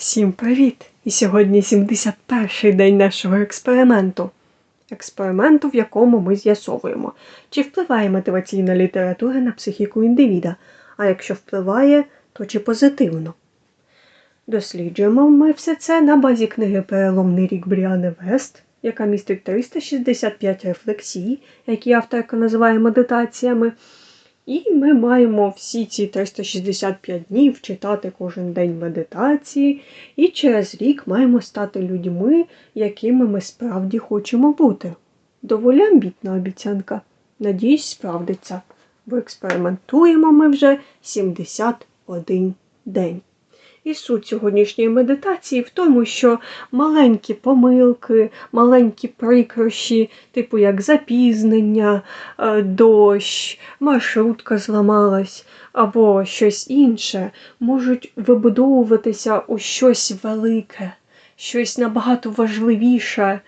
Всім привіт! І сьогодні 71-й день нашого експерименту. Експерименту, в якому ми з'ясовуємо, чи впливає мотиваційна література на психіку індивіда, а якщо впливає, то чи позитивно. Досліджуємо ми все це на базі книги Переломний рік Бріани Вест, яка містить 365 рефлексій, які авторка називає медитаціями. І ми маємо всі ці 365 днів читати кожен день медитації, і через рік маємо стати людьми, якими ми справді хочемо бути. Доволі амбітна обіцянка. Надіюсь, справдиться, бо експериментуємо ми вже 71 день. І суть сьогоднішньої медитації в тому, що маленькі помилки, маленькі прикрощі, типу як запізнення, е, дощ, маршрутка зламалась або щось інше, можуть вибудовуватися у щось велике, щось набагато важливіше.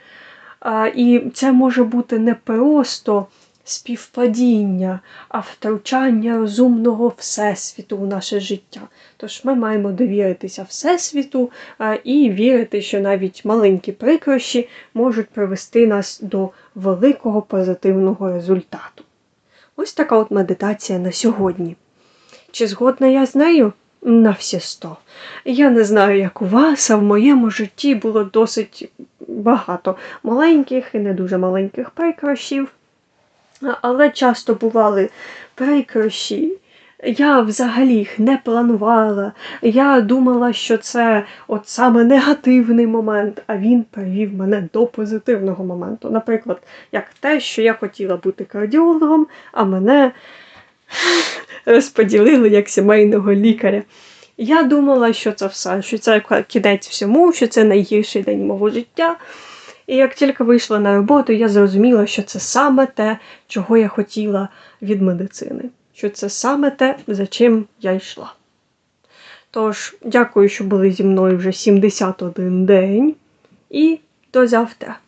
І це може бути не просто співпадіння, а втручання розумного всесвіту у наше життя. Тож ми маємо довіритися Всесвіту і вірити, що навіть маленькі прикрощі можуть привести нас до великого позитивного результату. Ось така от медитація на сьогодні. Чи згодна я з нею? На всі сто. Я не знаю, як у вас, а в моєму житті було досить багато маленьких і не дуже маленьких прикрощів. Але часто бували прикрощі. Я взагалі їх не планувала. Я думала, що це от саме негативний момент, а він привів мене до позитивного моменту. Наприклад, як те, що я хотіла бути кардіологом, а мене розподілили як сімейного лікаря. Я думала, що це все, що це кінець всьому, що це найгірший день мого життя. І як тільки вийшла на роботу, я зрозуміла, що це саме те, чого я хотіла від медицини, що це саме те, за чим я йшла. Тож, дякую, що були зі мною вже 71 день, і до завтра.